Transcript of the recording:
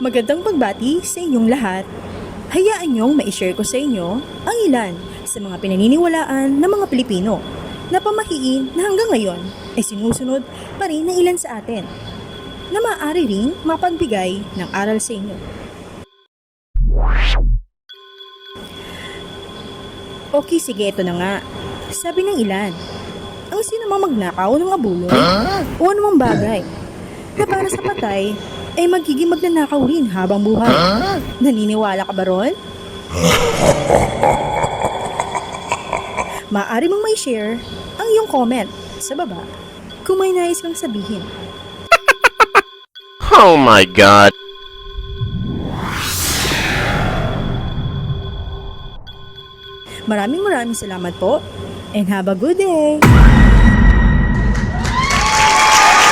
Magandang pagbati sa inyong lahat. Hayaan niyong ma-share ko sa inyo ang ilan sa mga pinaniniwalaan ng mga Pilipino na pamahiin na hanggang ngayon ay sinusunod pa rin ng ilan sa atin na maaari ring mapagbigay ng aral sa inyo. Okay, sige, ito na nga. Sabi ng ilan, ang sino mang magnakaw ng abuloy o anumang bagay na para sa patay ay magiging magnanakaw rin habang buhay. Naniniwala ka ba ron? Maaari mong may share ang iyong comment sa baba kung may nais kang sabihin. Oh my god. Maraming maraming salamat po and have a good day!